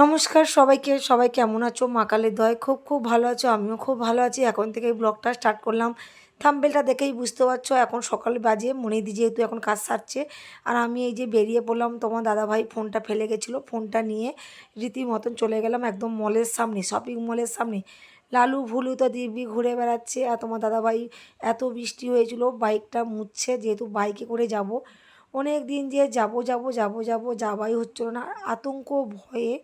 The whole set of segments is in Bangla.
নমস্কার সবাইকে, সবাই কেমন আছো? মা কালীর দয় খুব খুব ভালো আছো, আমিও খুব ভালো আছি। এখন থেকে ব্লগটা স্টার্ট করলাম। থাম্বেলটা দেখেই বুঝতে পারছ, এখন সকাল বাজে, মনিদি যেহেতু এখন কাজ সারছে। আর আমি এই যে বেরিয়ে পড়লাম, তোমার দাদাভাই ফোনটা ফেলে গেছিল, ফোনটা নিয়ে রীতিমতন চলে গেলাম একদম মলের সামনে শপিং মলের সামনে। লালু ভুলু তো দিব্যি ঘুরে বেড়াচ্ছে আর তোমার দাদাভাই এত বৃষ্টি হয়েছিল বাইকটা মুছছে, যেহেতু বাইকে করে যাব। অনেক দিন যে যাব যাব যাব যাব, যাওয়াই হচ্ছিল না। আতঙ্ক ভয়ে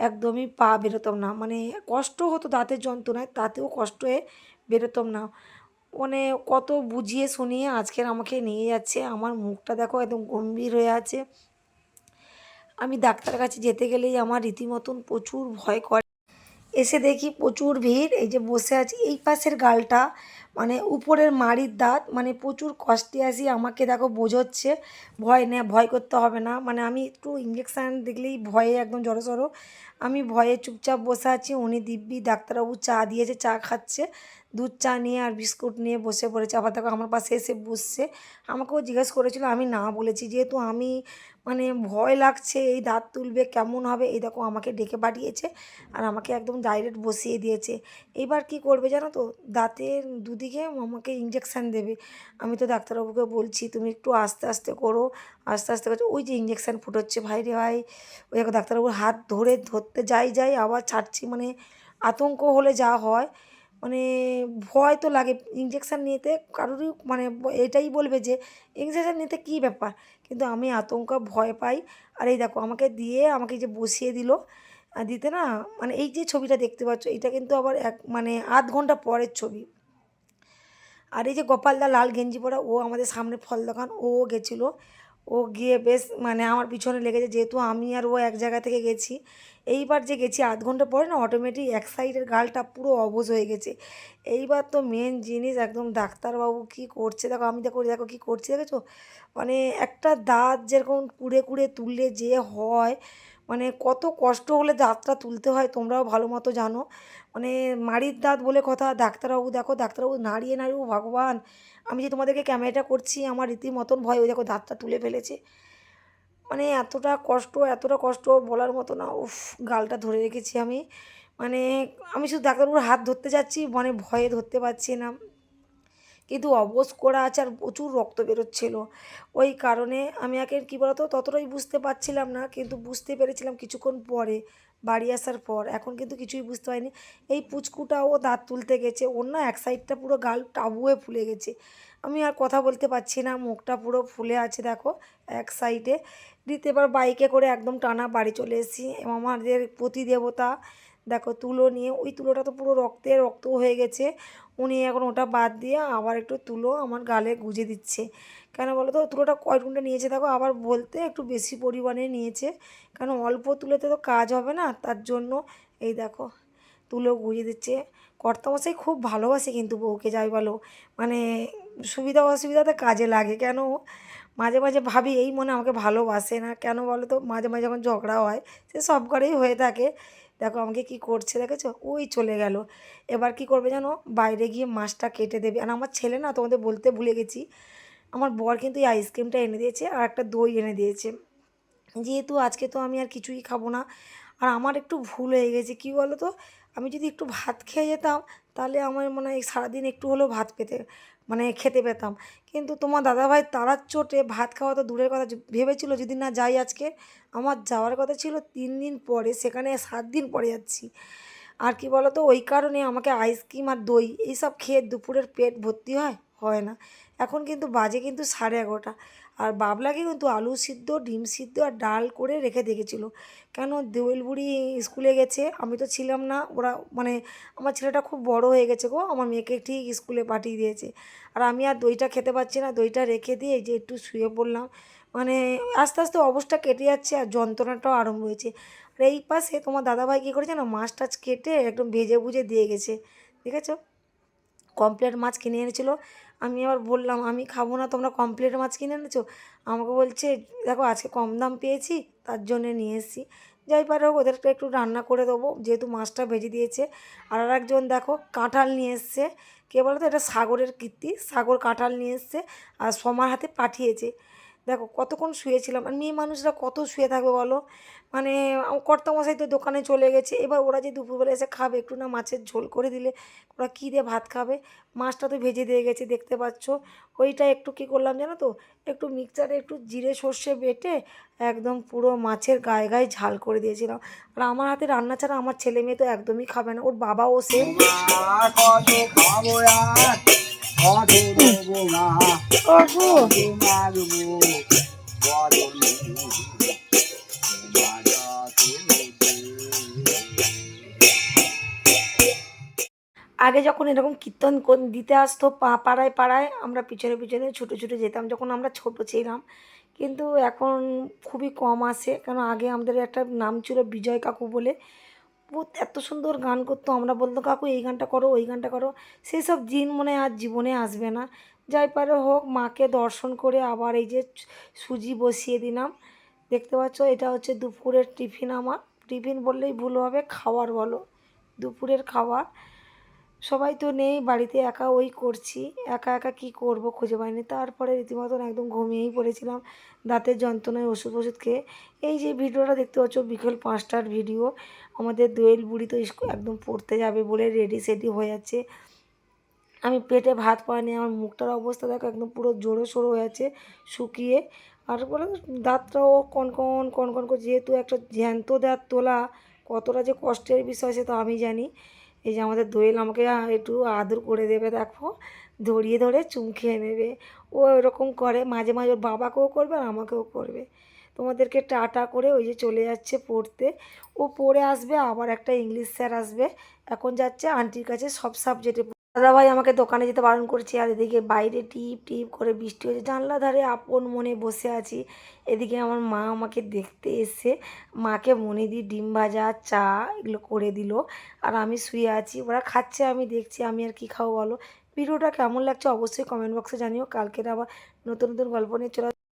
একদমই পা বেরোতাম না। মানে কষ্ট হতো দাঁতের যন্ত্রণায়, তাতেও কষ্ট হয়ে বেরোতাম না। মানে কত বুঝিয়ে শুনিয়ে আজকের আমাকে নিয়ে যাচ্ছে। আমার মুখটা দেখো একদম গম্ভীর হয়ে আছে। আমি ডাক্তারের কাছে যেতে গেলেই আমার রীতিমতন প্রচুর ভয় করে। এসে দেখি প্রচুর ভিড়, এই যে বসে আছি। এই পাশের গালটা মানে উপরের মাড়ির দাঁত মানে প্রচুর কষ্টে আসি আমাকে দেখো বোঝাচ্ছে। ভয় নে, ভয় করতে হবে না। মানে আমি একটু ইঞ্জেকশান দেখলেই ভয়ে একদম জড়ো সড়ো আমি ভয়ে চুপচাপ বসে আছি, উনি দিব্যি ডাক্তারবাবু চা দিয়েছে, চা খাচ্ছে। দুধ চা নিয়ে আর বিস্কুট নিয়ে বসে পড়েছে। আবার দেখো আমার পাশে এসে বসছে। আমাকেও জিজ্ঞেস করেছিল, আমি না বলেছি। যেহেতু আমি মানে ভয় লাগছে, এই দাঁত তুলবে, কেমন হবে? এই দেখো আমাকে ডেকে পাঠিয়েছে আর আমাকে একদম ডাইরেক্ট বসিয়ে দিয়েছে। এবার কি করবে জানো তো? দাঁতের দুদিকে আমাকে ইঞ্জেকশান দেবে। আমি তো ডাক্তারবাবুকে বলছি, তুমি একটু আস্তে আস্তে করো, আস্তে আস্তে করছ ওই যে ইঞ্জেকশান ফুটোচ্ছে, ভাই রে ভাই, ওই দেখো ডাক্তারবাবুর হাত ধরে ধরতে যাই যাই, আবার ছাড়ছি। মানে আতঙ্ক হলে যা হয় মানে ভয় তো লাগে। ইঞ্জেকশান নিতে কারোরই মানে এটাই বলবে যে ইঞ্জেকশান নিতে কী ব্যাপার? কিন্তু আমি আতঙ্ক, ভয় পাই। আর এই দেখো, আমাকে দিয়ে আমাকে যে বসিয়ে দিল দিতে না মানে এই যে ছবিটা দেখতে পাচ্ছ, এটা কিন্তু আবার এক মানে আধ ঘণ্টা পরের ছবি। আর এই যে গোপালদা লাল গেঞ্জি পরা, ও আমাদের সামনে ফল দোকান, ও গেছিল। ও গিয়ে বেশ মানে আমার পিছনে লেগেছে, যেহেতু আমি আর ও এক জায়গা থেকে গেছি। এইবার যে গেছি আধ ঘণ্টা পরে না অটোমেটিক এক সাইডের গালটা পুরো অবজ হয়ে গেছে। এইবার তো মেন জিনিস একদম ডাক্তারবাবু কী করছে? দেখো, আমি দেখো দেখো কী করছে, দেখেছ? মানে একটা দাঁত যেরকম কুড়ে কুড়ে তুললে যে হয় মানে কত কষ্ট হলে দাঁতটা তুলতে হয় তোমরাও ভালো মতো জানো। মানে মাড়ির দাঁত বলে কথা, ডাক্তারবাবু দেখো, ডাক্তারবাবু নাড়িয়ে নাড়িয়ে ভগবান, আমি যে তোমাদেরকে ক্যামেরাটা করছি, আমার রীতিমতন ভয় ওই দেখো দাঁতটা তুলে ফেলেছে। মানে এতটা কষ্ট এতটা কষ্ট বলার মতো না, উফ, গালটা ধরে রেখেছি আমি। মানে আমি শুধু ডাক্তারবাবুর হাত ধরতে যাচ্ছি মানে ভয়ে ধরতে পারছি না। কিন্তু অবশ করা আছে আর প্রচুর রক্ত বেরোচ্ছিল। ওই কারণে আমি একে কী বলতো, ততটাই বুঝতে পারছিলাম না, কিন্তু বুঝতে পেরেছিলাম কিছুক্ষণ পরে, বাড়ি আসার পর। এখন কিন্তু কিছুই বুঝতে পারিনি। এই পুচকুটাও দাঁত তুলতে গেছে, ওর না এক সাইডটা পুরো গাল টাবুয়ে ফুলে গেছে। আমি আর কথা বলতে পারছি না, মুখটা পুরো ফুলে আছে দেখো, এক সাইডে। দিতে এবার বাইকে করে একদম টানা বাড়ি চলে এসেছি। আমাদের প্রতিদেবতা দেখো তুলো নিয়ে, ওই তুলোটা তো পুরো রক্তে রক্ত হয়ে গেছে। উনি এখন ওটা বাদ দিয়ে আবার একটু তুলো আমার গালে গুজে দিচ্ছে। কেন বলো তো? তুলোটা কয় ঘণ্টা নিয়েছে দেখো? আবার বলতে একটু বেশি পরিমাণে নিয়েছে। কারণ অল্প তুলোতে তো কাজ হবে না? তার জন্য এই দেখো, তুলো গুজে দিচ্ছে। কর্তামশাই খুব ভালোবাসে কিন্তু বউকে, যাই বলো। মানে সুবিধা অসুবিধাতে কাজে লাগে। কেন? মাঝে মাঝে ভাবি এই মনে আমাকে ভালোবাসে না। কেন বলো তো? মাঝে মাঝে যখন ঝগড়া হয়, সে সব ঘরেই হয়ে থাকে। দেখো আমাকে কি করছে দেখেছ? ওই চলে গেল। এবার কি করবে জানো? বাইরে গিয়ে মাছটা কেটে দেবে। আর আমার ছেলে না তোমাদের বলতে ভুলে গেছি, আমার বর কিন্তু এই আইসক্রিমটা এনে দিয়েছে আর একটা দই এনে দিয়েছে। যেহেতু আজকে তো আমি আর কিছুই খাব না, আর আমার একটু ভুল হয়ে গেছে। কী বলো তো আমি যদি একটু ভাত খেয়ে যেতাম তাহলে আমার মনে হয় সারাদিন একটু হলেও ভাত পেতে মানে খেতে পেতাম। কিন্তু তোমার দাদাভাই তারার চোটে ভাত খাওয়া তো দূরের কথা। ভেবেছিল যদি না যাই আজকে, আমার যাওয়ার কথা ছিল তিন দিন পরে, সেখানে সাত দিন পরে যাচ্ছি। আর কি বলো তো ওই কারণে আমাকে আইসক্রিম আর দই, এইসব খেয়ে দুপুরের পেট ভর্তি হয়। হয় না। এখন কিন্তু বাজে কিন্তু সাড়ে এগারোটা। আর বাবলাকে কিন্তু আলু সিদ্ধ, ডিম সিদ্ধ আর ডাল করে রেখে দেখেছিলো। কেন? দেউল বুড়ি স্কুলে গেছে, আমি তো ছিলাম না। ওরা মানে আমার ছেলেটা খুব বড় হয়ে গেছে গো, আমার মেয়েকে ঠিক স্কুলে পাঠিয়ে দিয়েছে। আর আমি আর দইটা খেতে পারছি না, দইটা রেখে দিয়ে যে একটু শুয়ে পড়লাম। মানে আস্তে আস্তে অবস্থা কেটে যাচ্ছে আর যন্ত্রণাটাও আরম্ভ হয়েছে। আর এই পাশে তোমার দাদাভাই কী করেছে না, মাছ টাছ কেটে একদম ভেজে ভুজে দিয়ে গেছে। ঠিক আছে কমপ্লেট মাছ কিনে এনেছিলো। আমি আবার বললাম, আমি খাব না, তোমরা কমপ্লেট মাছ কিনে এনেছো? আমাকে বলছে, দেখো, আজকে কম দাম পেয়েছি, তার জন্যে নিয়ে এসেছি। যাই পারে হোক, ওদেরকে একটু রান্না করে দেবো, যেহেতু মাছটা ভেজে দিয়েছে। আর আর একজন দেখো, কাঁঠাল নিয়ে এসছে। কে বলো তো এটা সাগরের কীর্তি, সাগর কাঁঠাল নিয়ে এসছে, আর সমার হাতে পাঠিয়েছে। দেখো, কতক্ষণ শুয়েছিলাম, আর মেয়ে মানুষরা কত শুয়ে থাকবে বলো? মানে কর্তামশাই তো দোকানে চলে গেছে। এবার ওরা যে দুপুরবেলা এসে খাবে একটু না মাছের ঝোল করে দিলে ওরা কী দিয়ে ভাত খাবে? মাছটা তো ভেজে দিয়ে গেছে দেখতে পাচ্ছ। ওইটা একটু কী করলাম জানো তো একটু মিক্সচারে একটু জিরে সর্ষে বেটে একদম পুরো মাছের গায়ে গায়ে ঝাল করে দিয়েছিলাম। আর আমার হাতে রান্না ছাড়া আমার ছেলে মেয়ে তো একদমই খাবে না ওর বাবাও সে খাব আগে যখন এরকম কীর্তন কর- দিতে আসতো পা- পাড়ায় পাড়ায়, আমরা পিছনে পিছনে ছুটে ছুটে যেতাম, যখন আমরা ছোট ছিলাম। কিন্তু এখন খুবই কম আসে, কেন আগে আমাদের একটা নাম ছিল বিজয় কাকু বলে। এত সুন্দর গান করতো, আমরা বলতো কাকু, এই গানটা করো, ওই গানটা করো। সেই সব দিন মনে আর জীবনে আসবে না। যাই পারে হোক, মাকে দর্শন করে আবার এই যে সুজি বসিয়ে দিলাম। দেখতে পাচ্ছ, এটা হচ্ছে দুপুরের টিফিন আমার। টিফিন বললেই ভুল হবে, খাওয়ার বলো। দুপুরের খাবার সবাই তো নেই, বাড়িতে একা ওই করছি। একা একা কি করব খুঁজে পাইনি। তারপরে রীতিমতন একদম ঘুমিয়েই পড়েছিলাম, দাঁতের যন্ত্রণায় ওষুধ ওষুধ খেয়ে। এই যে ভিডিওটা দেখতে পাচ্ছ, বিকেল পাঁচটার ভিডিও। আমাদের দোয়েল বুড়ি তো একদম পড়তে যাবে বলে রেডি সেডি হয়ে যাচ্ছে। আমি পেটে ভাত পাইনি, আমার মুখটার অবস্থা দেখো একদম পুরো জোরো সোরো হয়ে আছে শুকিয়ে। আর বলে, দাঁতটাও কনকন কনকন করে, যেহেতু একটা জ্যান্ত দাঁত তোলা, কতটা যে কষ্টের বিষয় সে তো আমি জানি। এই যে আমাদের দোয়েল আমাকে একটু আদর করে দেবে, দেখো। ধরিয়ে ধরে চুম খেয়ে নেবে। ও এরকম করে, মাঝে মাঝে ওর বাবাকেও করবে আর আমাকেও করবে। তোমাদেরকে টাটা করে ওই যে চলে যাচ্ছে পড়তে। ও পড়ে আসবে, আবার একটা ইংলিশ স্যার আসবে। এখন যাচ্ছে আন্টির কাছে সব সাবজেক্টে দাদাভাই আমাকে দোকানে যেতে বারণ করছে। আর এদিকে বাইরে টিপ টিপ করে বৃষ্টি হয়েছে। জানলা ধারে আপন মনে বসে আছি। এদিকে আমার মা আমাকে দেখতে এসে মাকে মনে দিয়ে ডিম ভাজা, চা এগুলো করে দিল। আর আমি শুয়ে আছি। ওরা খাচ্ছে, আমি দেখছি। আমি আর কি খাব বলো? ভিডিওটা কেমন লাগছে অবশ্যই কমেন্ট বক্সে জানিও। কালকের আবার নতুন নতুন গল্প নিয়ে চলে।